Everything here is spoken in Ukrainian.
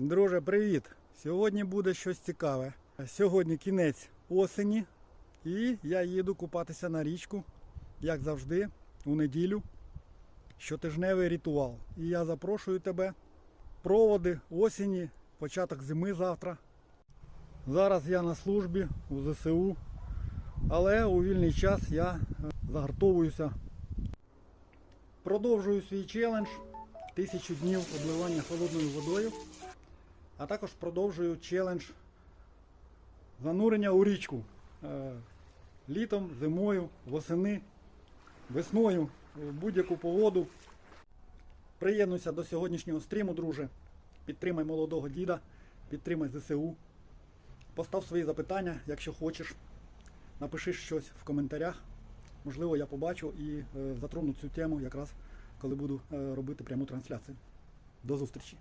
Друже, привіт! Сьогодні буде щось цікаве. Сьогодні кінець осені, і я їду купатися на річку, як завжди, у неділю. Щотижневий ритуал. І я запрошую тебе. Проводи осені, початок зими завтра. Зараз я на службі у ЗСУ, але у вільний час я е, загартовуюся. Продовжую свій челендж тисячу днів обливання холодною водою, а також продовжую челендж занурення у річку Е, літом, зимою, восени, весною, в будь-яку погоду. Приєднуйся до сьогоднішнього стріму, друже. Підтримай молодого діда, підтримай ЗСУ. Постав свої запитання, якщо хочеш. Напиши щось в коментарях. Можливо, я побачу і е, затрону цю тему якраз коли буду е, робити пряму трансляцію. До зустрічі!